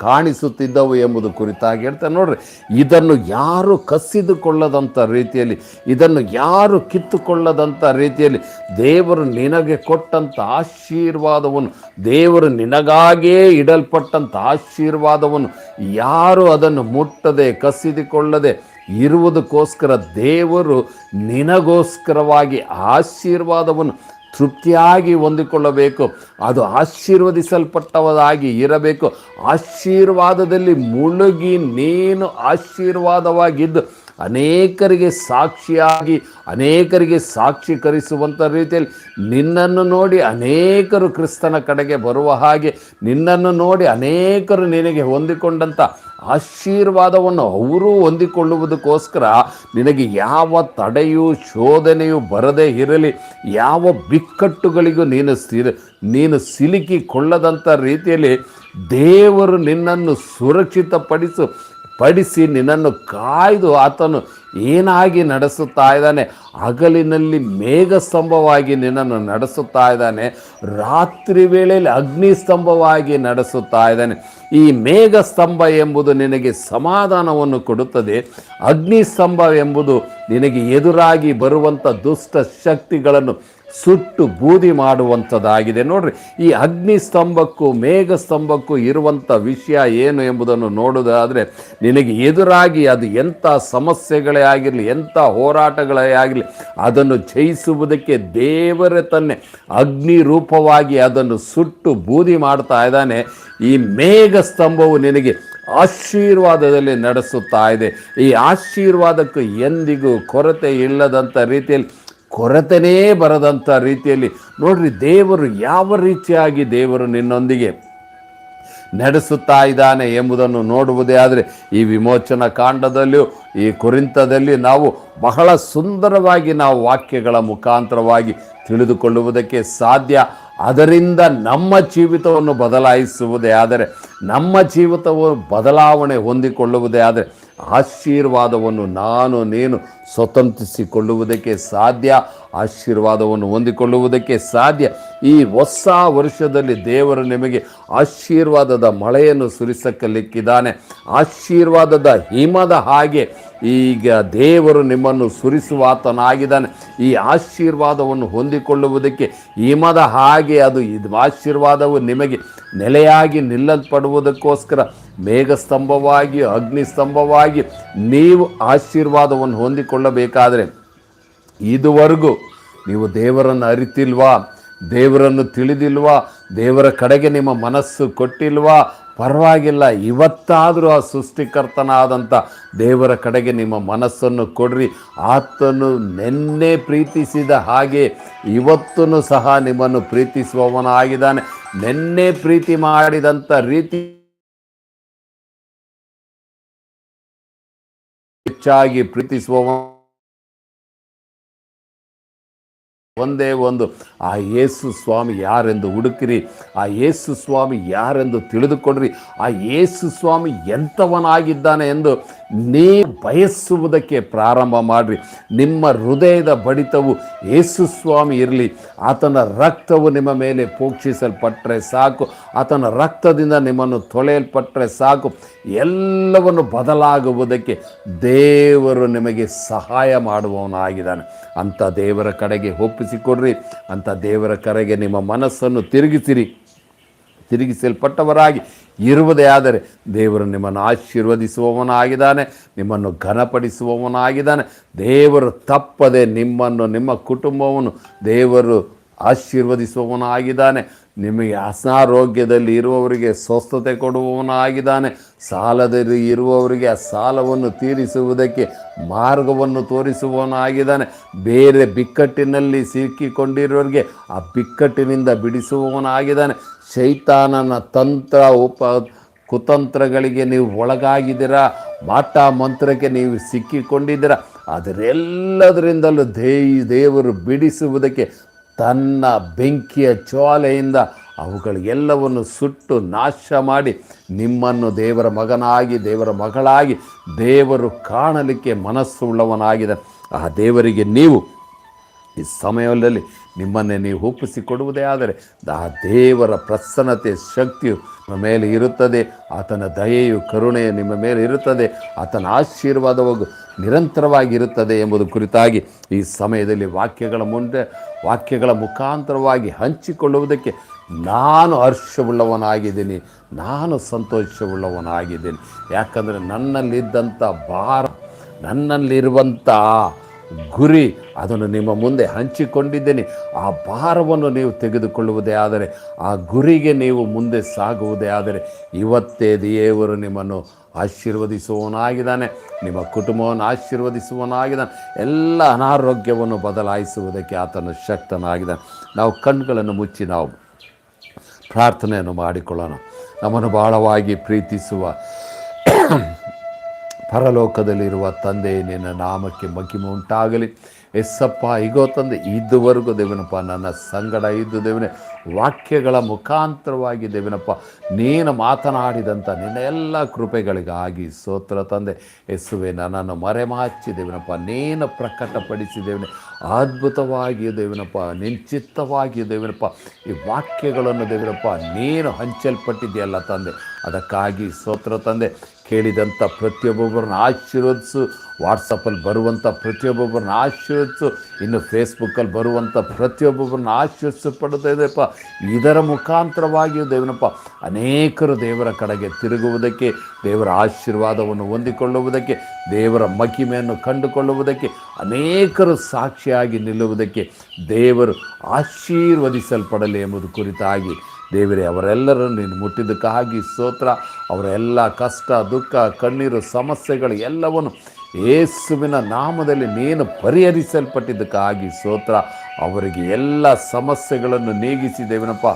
ಕಾಣಿಸುತ್ತಿದ್ದವು ಎಂಬುದು ಕುರಿತಾಗಿ ಹೇಳ್ತಾರೆ. ನೋಡ್ರಿ, ಇದನ್ನು ಯಾರು ಕಸಿದುಕೊಳ್ಳದಂಥ ರೀತಿಯಲ್ಲಿ, ಇದನ್ನು ಯಾರು ಕಿತ್ತುಕೊಳ್ಳದಂಥ ರೀತಿಯಲ್ಲಿ ದೇವರು ನಿನಗೆ ಕೊಟ್ಟಂಥ ಆಶೀರ್ವಾದವನ್ನು, ದೇವರು ನಿನಗಾಗೇ ಇಡಲ್ಪಟ್ಟಂಥ ಆಶೀರ್ವಾದವನ್ನು ಯಾರು ಅದನ್ನು ಮುಟ್ಟದೆ, ಕಸಿದುಕೊಳ್ಳದೆ ಇರುವುದಕ್ಕೋಸ್ಕರ ದೇವರು ನಿನಗೋಸ್ಕರವಾಗಿ ಆಶೀರ್ವಾದವನ್ನು ತೃಪ್ತಿಯಾಗಿ ಹೊಂದಿಕೊಳ್ಳಬೇಕು. ಅದು ಆಶೀರ್ವದಿಸಲ್ಪಟ್ಟವದಾಗಿ ಇರಬೇಕು. ಆಶೀರ್ವಾದದಲ್ಲಿ ಮುಳುಗಿ ನೀನು ಆಶೀರ್ವಾದವಾಗಿದ್ದು ಅನೇಕರಿಗೆ ಸಾಕ್ಷಿಯಾಗಿ, ಅನೇಕರಿಗೆ ಸಾಕ್ಷೀಕರಿಸುವಂಥ ರೀತಿಯಲ್ಲಿ ನಿನ್ನನ್ನು ನೋಡಿ ಅನೇಕರು ಕ್ರಿಸ್ತನ ಕಡೆಗೆ ಬರುವ ಹಾಗೆ, ನಿನ್ನನ್ನು ನೋಡಿ ಅನೇಕರು ನಿನಗೆ ಹೊಂದಿಕೊಂಡಂಥ ಆಶೀರ್ವಾದವನ್ನು ಅವರು ಹೊಂದಿಕೊಳ್ಳುವುದಕ್ಕೋಸ್ಕರ ನಿನಗೆ ಯಾವ ತಡೆಯು ಶೋಧನೆಯು ಬರದೇ ಇರಲಿ, ಯಾವ ಬಿಕ್ಕಟ್ಟುಗಳಿಗೂ ನೀನು ಸ್ಥಿರ, ನೀನು ಸಿಲುಕಿಕೊಳ್ಳದಂಥ ರೀತಿಯಲ್ಲಿ ದೇವರು ನಿನ್ನನ್ನು ಸುರಕ್ಷಿತಪಡಿಸು. ಪಡಿಸಿ ನಿನ್ನನ್ನು ಕಾಯ್ದು ಆತನು ಏನಾಗಿ ನಡೆಸುತ್ತಾ ಇದ್ದಾನೆ? ಹಗಲಿನಲ್ಲಿ ಮೇಘ ಸ್ತಂಭವಾಗಿ ನಿನ್ನನ್ನು ನಡೆಸುತ್ತಾ ಇದ್ದಾನೆ. ರಾತ್ರಿ ವೇಳೆಯಲ್ಲಿ ಅಗ್ನಿ ಸ್ತಂಭವಾಗಿ ನಡೆಸುತ್ತಾ ಇದ್ದಾನೆ. ಈ ಮೇಘಸ್ತಂಭ ಎಂಬುದು ನಿನಗೆ ಸಮಾಧಾನವನ್ನು ಕೊಡುತ್ತದೆ. ಅಗ್ನಿ ಸ್ತಂಭ ಎಂಬುದು ನಿನಗೆ ಎದುರಾಗಿ ಬರುವಂಥ ದುಷ್ಟ ಶಕ್ತಿಗಳನ್ನು ಸುಟ್ಟು ಬೂದಿ ಮಾಡುವಂಥದ್ದಾಗಿದೆ. ನೋಡ್ರಿ, ಈ ಅಗ್ನಿ ಸ್ತಂಭಕ್ಕೂ ಮೇಘ ಸ್ತಂಭಕ್ಕೂ ಇರುವಂಥ ವಿಷಯ ಏನು ಎಂಬುದನ್ನು ನೋಡೋದಾದರೆ ನಿನಗೆ ಎದುರಾಗಿ ಅದು ಎಂಥ ಸಮಸ್ಯೆಗಳೇ ಆಗಿರಲಿ, ಎಂಥ ಹೋರಾಟಗಳೇ ಆಗಲಿ ಅದನ್ನು ಜಯಿಸುವುದಕ್ಕೆ ದೇವರೇ ತನ್ನೇ. ಅಗ್ನಿ ರೂಪವಾಗಿ ಅದನ್ನು ಸುಟ್ಟು ಬೂದಿ ಮಾಡ್ತಾ ಇದ್ದಾನೆ. ಈ ಮೇಘ ಸ್ತಂಭವು ನಿನಗೆ ಆಶೀರ್ವಾದದಲ್ಲಿ ನಡೆಸುತ್ತಾ ಇದೆ. ಈ ಆಶೀರ್ವಾದಕ್ಕೂ ಎಂದಿಗೂ ಕೊರತೆ ಇಲ್ಲದಂಥ ರೀತಿಯಲ್ಲಿ ಕೊರತೆನೇ ಬರದಂಥ ರೀತಿಯಲ್ಲಿ. ನೋಡ್ರಿ, ದೇವರು ಯಾವ ರೀತಿಯಾಗಿ ದೇವರು ನಿನ್ನೊಂದಿಗೆ ನಡೆಸುತ್ತಾ ಇದ್ದಾನೆ ಎಂಬುದನ್ನು ನೋಡುವುದೇ ಆದರೆ, ಈ ವಿಮೋಚನಾ ಕಾಂಡದಲ್ಲಿಯೂ ಈ ಕುರಿತದಲ್ಲಿ ನಾವು ಬಹಳ ಸುಂದರವಾಗಿ ನಾವು ವಾಕ್ಯಗಳ ಮುಖಾಂತರವಾಗಿ ತಿಳಿದುಕೊಳ್ಳುವುದಕ್ಕೆ ಸಾಧ್ಯ. ಅದರಿಂದ ನಮ್ಮ ಜೀವಿತವನ್ನು ಬದಲಾಯಿಸುವುದೇ ಆದರೆ, ನಮ್ಮ ಜೀವಿತವು ಬದಲಾವಣೆ ಹೊಂದಿಕೊಳ್ಳುವುದೇ ಆದರೆ ಆಶೀರ್ವಾದವನ್ನು ನಾನು ನೀನು ಸ್ವತಂತ್ರಿಸಿಕೊಳ್ಳುವುದಕ್ಕೆ ಸಾಧ್ಯ, ಆಶೀರ್ವಾದವನ್ನು ಹೊಂದಿಕೊಳ್ಳುವುದಕ್ಕೆ ಸಾಧ್ಯ. ಈ ಹೊಸ ವರ್ಷದಲ್ಲಿ ದೇವರು ನಿಮಗೆ ಆಶೀರ್ವಾದದ ಮಳೆಯನ್ನು ಸುರಿಸಕ್ಕಲಿಕ್ಕಿದ್ದಾನೆ ಆಶೀರ್ವಾದದ ಹಿಮದ ಹಾಗೆ ಈಗ ದೇವರು ನಿಮ್ಮನ್ನು ಸುರಿಸುವಾತನಾಗಿದ್ದಾನೆ. ಈ ಆಶೀರ್ವಾದವನ್ನು ಹೊಂದಿಕೊಳ್ಳುವುದಕ್ಕೆ ಹಿಮದ ಹಾಗೆ ಅದು ಇದು ಆಶೀರ್ವಾದವು ನಿಮಗೆ ನೆಲೆಯಾಗಿ ನಿಲ್ಲಲ್ಪಡುವುದಕ್ಕೋಸ್ಕರ ಮೇಘಸ್ತಂಭವಾಗಿ, ಅಗ್ನಿಸ್ತಂಭವಾಗಿ ನೀವು ಆಶೀರ್ವಾದವನ್ನು ಹೊಂದಿಕೊಳ್ಳಬೇಕಾದರೆ ಇದುವರೆಗೂ ನೀವು ದೇವರನ್ನು ಅರಿತಿಲ್ವಾ? ದೇವರನ್ನು ತಿಳಿದಿಲ್ವಾ? ದೇವರ ಕಡೆಗೆ ನಿಮ್ಮ ಮನಸ್ಸು ಕೊಟ್ಟಿಲ್ವಾ? ಪರವಾಗಿಲ್ಲ, ಇವತ್ತಾದರೂ ಆ ಸೃಷ್ಟಿಕರ್ತನಾದಂಥ ದೇವರ ಕಡೆಗೆ ನಿಮ್ಮ ಮನಸ್ಸನ್ನು ಕೊಡ್ರಿ. ಆತನು ನೆನ್ನೆ ಪ್ರೀತಿಸಿದ ಹಾಗೆ ಇವತ್ತೂ ಸಹ ನಿಮ್ಮನ್ನು ಪ್ರೀತಿಸುವವನಾಗಿದ್ದಾನೆ. ನೆನ್ನೆ ಪ್ರೀತಿ ಮಾಡಿದಂಥ ರೀತಿ ಹೆಚ್ಚಾಗಿ ಪ್ರೀತಿಸುವವ ಒಂದೇ ಒಂದು, ಆ ಯೇಸು ಸ್ವಾಮಿ ಯಾರೆಂದು ಹುಡುಕಿರಿ, ಆ ಯೇಸು ಸ್ವಾಮಿ ಯಾರೆಂದು ತಿಳಿದುಕೊಡ್ರಿ, ಆ ಯೇಸು ಸ್ವಾಮಿ ಎಂಥವನಾಗಿದ್ದಾನೆ ಎಂದು ನೀವು ಬಯಸುವುದಕ್ಕೆ ಪ್ರಾರಂಭ ಮಾಡಿರಿ. ನಿಮ್ಮ ಹೃದಯದ ಬಡಿತವು ಯೇಸು ಸ್ವಾಮಿ ಇರಲಿ. ಆತನ ರಕ್ತವು ನಿಮ್ಮ ಮೇಲೆ ಪೋಕ್ಷಿಸಲ್ಪಟ್ಟರೆ ಸಾಕು. ಆತನ ರಕ್ತದಿಂದ ನಿಮ್ಮನ್ನು ತೊಳೆಯಲ್ಪಟ್ಟರೆ ಸಾಕು. ಎಲ್ಲವನ್ನು ಬದಲಾಗುವುದಕ್ಕೆ ದೇವರು ನಿಮಗೆ ಸಹಾಯ ಮಾಡುವವನಾಗಿದ್ದಾನೆ. ಅಂಥ ದೇವರ ಕಡೆಗೆ ಒಪ್ಪಿಸಿಕೊಡ್ರಿ. ಅಂಥ ದೇವರ ಕಡೆಗೆ ನಿಮ್ಮ ಮನಸ್ಸನ್ನು ತಿರುಗಿಸಿರಿ. ತಿರುಗಿಸಲ್ಪಟ್ಟವರಾಗಿ ಇರುವುದೇ ಆದರೆ ದೇವರು ನಿಮ್ಮನ್ನು ಆಶೀರ್ವದಿಸುವವನಾಗಿದ್ದಾನೆ, ನಿಮ್ಮನ್ನು ಘನಪಡಿಸುವವನಾಗಿದ್ದಾನೆ. ದೇವರು ತಪ್ಪದೆ ನಿಮ್ಮನ್ನು, ನಿಮ್ಮ ಕುಟುಂಬವನ್ನು ದೇವರು ಆಶೀರ್ವದಿಸುವವನಾಗಿದ್ದಾನೆ. ನಿಮಗೆ ಅನಾರೋಗ್ಯದಲ್ಲಿ ಇರುವವರಿಗೆ ಸ್ವಸ್ಥತೆ ಕೊಡುವವನಾಗಿದ್ದಾನೆ. ಸಾಲದಲ್ಲಿ ಇರುವವರಿಗೆ ಆ ಸಾಲವನ್ನು ತೀರಿಸುವುದಕ್ಕೆ ಮಾರ್ಗವನ್ನು ತೋರಿಸುವವನಾಗಿದ್ದಾನೆ. ಬೇರೆ ಬಿಕ್ಕಟ್ಟಿನಲ್ಲಿ ಸಿಕ್ಕಿಕೊಂಡಿರುವವರಿಗೆ ಆ ಬಿಕ್ಕಟ್ಟಿನಿಂದ ಬಿಡಿಸುವವನಾಗಿದ್ದಾನೆ. ಶೈತಾನನ ತಂತ್ರ ಉಪ ಕುತಂತ್ರಗಳಿಗೆ ನೀವು ಒಳಗಾಗಿದ್ದೀರಾ? ಮಾಟ ಮಂತ್ರಕ್ಕೆ ನೀವು ಸಿಕ್ಕಿಕೊಂಡಿದ್ದೀರಾ? ಅದರೆಲ್ಲದರಿಂದಲೂ ದೇ ದೇವರು ಬಿಡಿಸುವುದಕ್ಕೆ ತನ್ನ ಬೆಂಕಿಯ ಜ್ವಾಲೆಯಿಂದ ಅವುಗಳಿಗೆಲ್ಲವನ್ನು ಸುಟ್ಟು ನಾಶ ಮಾಡಿ ನಿಮ್ಮನ್ನು ದೇವರ ಮಗನಾಗಿ, ದೇವರ ಮಗಳಾಗಿ, ದೇವರು ಕಾಣಲಿಕ್ಕೆ ಮನಸ್ಸುಳ್ಳವನಾಗಿದೆ. ಆ ದೇವರಿಗೆ ನೀವು ಈ ಸಮಯದಲ್ಲಿ ನಿಮ್ಮನ್ನೇ ನೀವು ಒಪ್ಪಿಸಿಕೊಡುವುದೇ ಆದರೆ ಆ ದೇವರ ಪ್ರಸನ್ನತೆ ಶಕ್ತಿಯು ನಿಮ್ಮ ಮೇಲೆ ಇರುತ್ತದೆ. ಆತನ ದಯೆಯು, ಕರುಣೆಯು ನಿಮ್ಮ ಮೇಲೆ ಇರುತ್ತದೆ. ಆತನ ಆಶೀರ್ವಾದವು ನಿರಂತರವಾಗಿರುತ್ತದೆ ಎಂಬುದು ಕುರಿತಾಗಿ ಈ ಸಮಯದಲ್ಲಿ ವಾಕ್ಯಗಳ ಮುಂದೆ, ವಾಕ್ಯಗಳ ಮುಖಾಂತರವಾಗಿ ಹಂಚಿಕೊಳ್ಳುವುದಕ್ಕೆ ನಾನು ಹರ್ಷವುಳ್ಳವನಾಗಿದ್ದೀನಿ. ನಾನು ಸಂತೋಷವುಳ್ಳವನಾಗಿದ್ದೀನಿ. ಯಾಕಂದರೆ ನನ್ನಲ್ಲಿದ್ದಂಥ ಭಾರ, ನನ್ನಲ್ಲಿರುವಂಥ ಗುರಿ, ಅದನ್ನು ನಿಮ್ಮ ಮುಂದೆ ಹಂಚಿಕೊಂಡಿದ್ದೇನೆ. ಆ ಭಾರವನ್ನು ನೀವು ತೆಗೆದುಕೊಳ್ಳುವುದೇ ಆದರೆ, ಆ ಗುರಿಗೆ ನೀವು ಮುಂದೆ ಸಾಗುವುದೇ ಆದರೆ, ಇವತ್ತೇ ದೇವರು ನಿಮ್ಮನ್ನು ಆಶೀರ್ವದಿಸುವವನಾಗಿದ್ದಾನೆ. ನಿಮ್ಮ ಕುಟುಂಬವನ್ನು ಆಶೀರ್ವದಿಸುವವನಾಗಿದ್ದಾನೆ. ಎಲ್ಲ ಅನಾರೋಗ್ಯವನ್ನು ಬದಲಾಯಿಸುವುದಕ್ಕೆ ಆತನು ಶಕ್ತನಾಗಿದ್ದಾನೆ. ನಾವು ಕಣ್ಗಳನ್ನು ಮುಚ್ಚಿ ನಾವು ಪ್ರಾರ್ಥನೆಯನ್ನು ಮಾಡಿಕೊಳ್ಳೋಣ. ನಮ್ಮನ್ನು ಬಹಳವಾಗಿ ಪ್ರೀತಿಸುವ ಪರಲೋಕದಲ್ಲಿರುವ ತಂದೆ, ನಿನ್ನ ನಾಮಕ್ಕೆ ಮಹಿಮೆ ಉಂಟಾಗಲಿ. ಎಸ್ಸಪ್ಪ ಈಗೋ ತಂದೆ, ಇದುವರೆಗೂ ದೇವನಪ್ಪ, ನನ್ನ ಸಂಗಡ ಇದ್ದು ದೇವನೇ, ವಾಕ್ಯಗಳ ಮುಖಾಂತರವಾಗಿ ದೇವನಪ್ಪ, ನೀನು ಮಾತನಾಡಿದಂಥ ನಿನ್ನ ಎಲ್ಲ ಕೃಪೆಗಳಿಗಾಗಿ ಸ್ತೋತ್ರ ತಂದೆ. ಎಸ್ಸುವೆ ನನ್ನನ್ನು ಮರೆಮಾಚಿ ದೇವನಪ್ಪ, ನೀನು ಪ್ರಕಟಪಡಿಸಿ ದೇವನೇ, ಅದ್ಭುತವಾಗಿ ದೇವನಪ್ಪ ನಿಂಚಿತ್ತವಾಗಿ ದೇವನಪ್ಪ, ಈ ವಾಕ್ಯಗಳನ್ನು ದೇವನಪ್ಪ, ನೀನು ಹಂಚಲ್ಪಟ್ಟಿದೆಯಲ್ಲ ತಂದೆ. ಅದಕ್ಕಾಗಿ ಸ್ತೋತ್ರ ತಂದೆ. ಕೇಳಿದಂಥ ಪ್ರತಿಯೊಬ್ಬೊಬ್ಬರನ್ನ ಆಶೀರ್ವದಿಸು. ವಾಟ್ಸಪ್ಪಲ್ಲಿ ಬರುವಂಥ ಪ್ರತಿಯೊಬ್ಬೊಬ್ಬರನ್ನ ಆಶೀರ್ವದಿಸು. ಇನ್ನು ಫೇಸ್ಬುಕ್ಕಲ್ಲಿ ಬರುವಂಥ ಪ್ರತಿಯೊಬ್ಬೊಬ್ಬರನ್ನ ಆಶೀರ್ವಿಸ ಪಡ್ತಾ ಇದೆಯಪ್ಪ ಇದರ ಮುಖಾಂತರವಾಗಿಯೂ ದೇವನಪ್ಪ ಅನೇಕರು ದೇವರ ಕಡೆಗೆ ತಿರುಗುವುದಕ್ಕೆ, ದೇವರ ಆಶೀರ್ವಾದವನ್ನು ಹೊಂದಿಕೊಳ್ಳುವುದಕ್ಕೆ, ದೇವರ ಮಹಿಮೆಯನ್ನು ಕಂಡುಕೊಳ್ಳುವುದಕ್ಕೆ, ಅನೇಕರು ಸಾಕ್ಷಿಯಾಗಿ ನಿಲ್ಲುವುದಕ್ಕೆ ದೇವರು ಆಶೀರ್ವದಿಸಲ್ಪಡಲಿ ಎಂಬುದು ಕುರಿತಾಗಿ ದೇವರೇ, ಅವರೆಲ್ಲರನ್ನು ನೀನು ಮುಟ್ಟಿದ್ದಕ್ಕಾಗಿ ಸ್ತೋತ್ರ. ಅವರ ಎಲ್ಲ ಕಷ್ಟ, ದುಃಖ, ಕಣ್ಣೀರು, ಸಮಸ್ಯೆಗಳು ಎಲ್ಲವನ್ನು ಯೇಸುವಿನ ನಾಮದಲ್ಲಿ ನೀನು ಪರಿಹರಿಸಲ್ಪಟ್ಟಿದ್ದಕ್ಕಾಗಿ ಸ್ತೋತ್ರ. ಅವರಿಗೆ ಎಲ್ಲ ಸಮಸ್ಯೆಗಳನ್ನು ನೀಗಿಸಿ ದೇವನಪ್ಪ.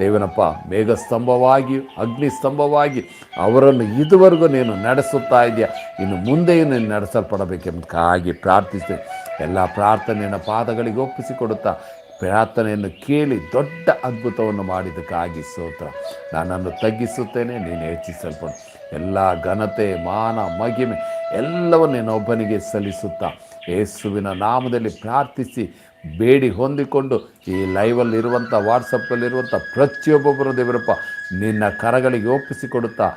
ದೇವನಪ್ಪ, ಮೇಘಸ್ತಂಭವಾಗಿ ಅಗ್ನಿ ಸ್ತಂಭವಾಗಿ ಅವರನ್ನು ಇದುವರೆಗೂ ನೀನು ನಡೆಸುತ್ತಾ ಇದೆಯಾ ಇನ್ನು ಮುಂದೆಯೂ ನೀನು ನಡೆಸಲ್ಪಡಬೇಕೆಂಬುದಾಗಿ ಪ್ರಾರ್ಥಿಸಿದೆ ಎಲ್ಲ ಪ್ರಾರ್ಥನೆಯನ್ನು ಪಾದಗಳಿಗೆ ಒಪ್ಪಿಸಿಕೊಡುತ್ತಾ ಪ್ರಾರ್ಥನೆಯನ್ನು ಕೇಳಿ ದೊಡ್ಡ ಅದ್ಭುತವನ್ನು ಮಾಡಿದ್ದಕ್ಕಾಗಿ ಸ್ತೋತ್ರ. ನಾನನ್ನು ತಗ್ಗಿಸುತ್ತೇನೆ ನೀನು ಹೆಚ್ಚಿಸಲ್ಪಡು. ಎಲ್ಲ ಘನತೆ ಮಾನ ಮಹಿಮೆ ಎಲ್ಲವನ್ನು ನೀನೊಬ್ಬನಿಗೆ ಸಲ್ಲಿಸುತ್ತಾ ಯೇಸುವಿನ ನಾಮದಲ್ಲಿ ಪ್ರಾರ್ಥಿಸಿ ಬೇಡಿ ಹೊಂದಿಕೊಂಡು ಈ ಲೈವಲ್ಲಿರುವಂಥ ವಾಟ್ಸಪ್ಪಲ್ಲಿರುವಂಥ ಪ್ರತಿಯೊಬ್ಬೊಬ್ಬರು ದೇವರಪ್ಪ ನಿನ್ನ ಕರಗಳಿಗೆ ಒಪ್ಪಿಸಿಕೊಡುತ್ತಾ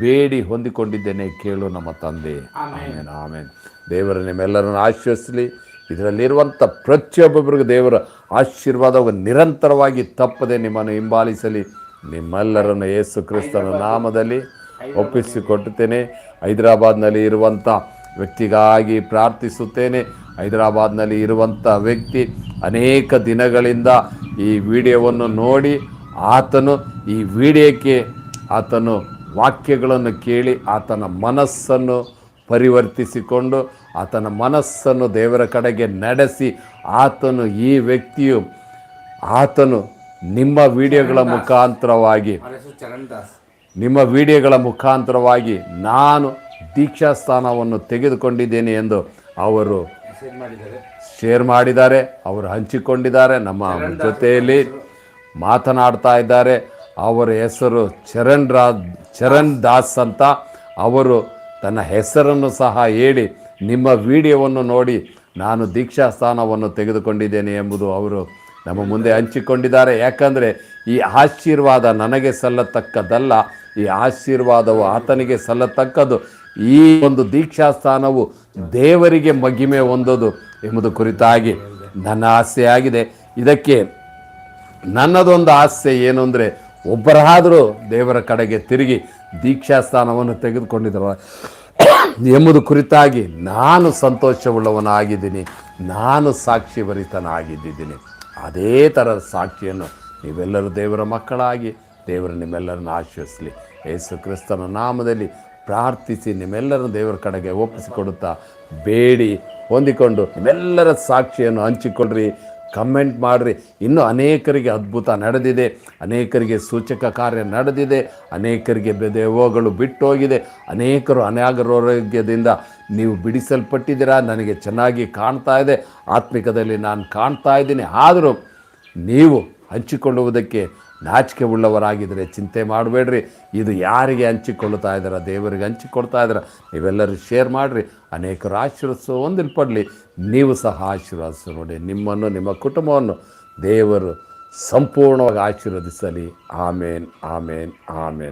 ಬೇಡಿ ಹೊಂದಿಕೊಂಡಿದ್ದೇನೆ ಕೇಳು ನಮ್ಮ ತಂದೆ. ಆಮೇಲೆ ಆಮೇಲೆ ದೇವರು ನಿಮ್ಮೆಲ್ಲರನ್ನು ಆಶ್ವಸಿಸಲಿ ಇದರಲ್ಲಿರುವಂಥ ಪ್ರತಿಯೊಬ್ಬೊಬ್ಬರಿಗೂ ದೇವರ ಆಶೀರ್ವಾದವು ನಿರಂತರವಾಗಿ ತಪ್ಪದೆ ನಿಮ್ಮನ್ನು ಹಿಂಬಾಲಿಸಲಿ. ನಿಮ್ಮೆಲ್ಲರನ್ನು ಯೇಸು ಕ್ರಿಸ್ತನ ನಾಮದಲ್ಲಿ ಒಪ್ಪಿಸಿಕೊಟ್ಟುತ್ತೇನೆ ಹೈದರಾಬಾದ್ನಲ್ಲಿ ಇರುವಂಥ ವ್ಯಕ್ತಿಗಾಗಿ ಪ್ರಾರ್ಥಿಸುತ್ತೇನೆ. ಹೈದರಾಬಾದ್ನಲ್ಲಿ ಇರುವಂಥ ವ್ಯಕ್ತಿ ಅನೇಕ ದಿನಗಳಿಂದ ಈ ವಿಡಿಯೋವನ್ನು ನೋಡಿ ಆತನು ಈ ವಿಡಿಯೋಕ್ಕೆ ಆತನು ವಾಕ್ಯಗಳನ್ನು ಕೇಳಿ ಆತನ ಮನಸ್ಸನ್ನು ಪರಿವರ್ತಿಸಿಕೊಂಡು ಆತನ ಮನಸ್ಸನ್ನು ದೇವರ ಕಡೆಗೆ ನಡೆಸಿ ಆತನು ಈ ವ್ಯಕ್ತಿಯು ಆತನು ನಿಮ್ಮ ವಿಡಿಯೋಗಳ ಮುಖಾಂತರವಾಗಿ ನಿಮ್ಮ ವಿಡಿಯೋಗಳ ಮುಖಾಂತರವಾಗಿ ನಾನು ದೀಕ್ಷಾ ಸ್ಥಾನವನ್ನು ತೆಗೆದುಕೊಂಡಿದ್ದೇನೆ ಎಂದು ಅವರು ಶೇರ್ ಮಾಡಿದ್ದಾರೆ ಅವರು ಹಂಚಿಕೊಂಡಿದ್ದಾರೆ ನಮ್ಮ ಜೊತೆಯಲ್ಲಿ ಮಾತನಾಡ್ತಾ ಇದ್ದಾರೆ. ಅವರ ಹೆಸರು ಚರಣ್ ರಾ ಚರಣ್ ದಾಸ್ ಅಂತ ಅವರು ತನ್ನ ಹೆಸರನ್ನು ಸಹ ಹೇಳಿ ನಿಮ್ಮ ವಿಡಿಯೋವನ್ನು ನೋಡಿ ನಾನು ದೀಕ್ಷಾ ಸ್ಥಾನವನ್ನು ತೆಗೆದುಕೊಂಡಿದ್ದೇನೆ ಎಂಬುದು ಅವರು ನಮ್ಮ ಮುಂದೆ ಹಂಚಿಕೊಂಡಿದ್ದಾರೆ. ಯಾಕಂದರೆ ಈ ಆಶೀರ್ವಾದ ನನಗೆ ಸಲ್ಲತಕ್ಕದ್ದಲ್ಲ, ಈ ಆಶೀರ್ವಾದವು ಆತನಿಗೆ ಸಲ್ಲತಕ್ಕದ್ದು. ಈ ಒಂದು ದೀಕ್ಷಾ ಸ್ಥಾನವು ದೇವರಿಗೆ ಮಗಿಮೆ ಹೊಂದೋದು ಎಂಬುದು ಕುರಿತಾಗಿ ನನ್ನ ಆಸೆಯಾಗಿದೆ. ಇದಕ್ಕೆ ನನ್ನದೊಂದು ಆಸೆ ಏನು ಅಂದರೆ ಒಬ್ಬರಾದರೂ ದೇವರ ಕಡೆಗೆ ತಿರುಗಿ ದೀಕ್ಷಾ ಸ್ಥಾನವನ್ನು ತೆಗೆದುಕೊಂಡಿದ್ದಾರೆ. ಎಂಬುದು ಕುರಿತಾಗಿ ನಾನು ಸಂತೋಷವುಳ್ಳವನಾಗಿದ್ದೀನಿ, ನಾನು ಸಾಕ್ಷಿ ಭರಿತನಾಗಿದ್ದೀನಿ ಅದೇ ಥರದ ಸಾಕ್ಷಿಯನ್ನು ನೀವೆಲ್ಲರೂ ದೇವರ ಮಕ್ಕಳಾಗಿ, ದೇವರು ನಿಮ್ಮೆಲ್ಲರನ್ನು ಆಶ್ವಸಿಸಲಿ ಯೇಸು ಕ್ರಿಸ್ತನ ನಾಮದಲ್ಲಿ ಪ್ರಾರ್ಥಿಸಿ ನಿಮ್ಮೆಲ್ಲರನ್ನು ದೇವರ ಕಡೆಗೆ ಒಪ್ಪಿಸಿಕೊಡುತ್ತಾ ಬೇಡಿ ಹೊಂದಿಕೊಂಡು ನಿಮ್ಮೆಲ್ಲರ ಸಾಕ್ಷಿಯನ್ನು ಹಂಚಿಕೊಳ್ಳ್ರಿ. ಕಮೆಂಟ್ ಮಾಡಿರಿ. ಇನ್ನೂ ಅನೇಕರಿಗೆ ಅದ್ಭುತ ನಡೆದಿದೆ. ಅನೇಕರಿಗೆ ಸೂಚಕ ಕಾರ್ಯ ನಡೆದಿದೆ. ಅನೇಕರಿಗೆ ಬೆದೆವೋಗಳು ಬಿಟ್ಟೋಗಿದೆ. ಅನೇಕರು ಅನಾಗರೋಗ್ಯದಿಂದ ನೀವು ಬಿಡಿಸಲ್ಪಟ್ಟಿದ್ದೀರಾ? ನನಗೆ ಚೆನ್ನಾಗಿ ಕಾಣ್ತಾ ಇದೆ. ಆತ್ಮಿಕದಲ್ಲಿ ನಾನು ಕಾಣ್ತಾ ಇದ್ದೀನಿ. ಆದರೂ ನೀವು ಹಂಚಿಕೊಳ್ಳುವುದಕ್ಕೆ ನಾಚಿಕೆ ಉಳ್ಳವರಾಗಿದ್ದರೆ ಚಿಂತೆ ಮಾಡಬೇಡ್ರಿ. ಇದು ಯಾರಿಗೆ ಹಂಚಿಕೊಳ್ಳುತ್ತಾ ಇದ್ದಾರ? ದೇವರಿಗೆ ಹಂಚಿಕೊಳ್ತಾ ಇದ್ದಾರ? ನೀವೆಲ್ಲರೂ ಶೇರ್ ಮಾಡಿರಿ. ಅನೇಕರು ಆಶೀರ್ವದಿಸು ಹೊಂದಿಲ್ಪಡಲಿ. ನೀವು ಸಹ ಆಶೀರ್ವಾದಿಸು ನೋಡಿ ನಿಮ್ಮನ್ನು ನಿಮ್ಮ ಕುಟುಂಬವನ್ನು ದೇವರು ಸಂಪೂರ್ಣವಾಗಿ ಆಶೀರ್ವದಿಸಲಿ. ಆಮೇನ್ ಆಮೇನ್ ಆಮೇನ್.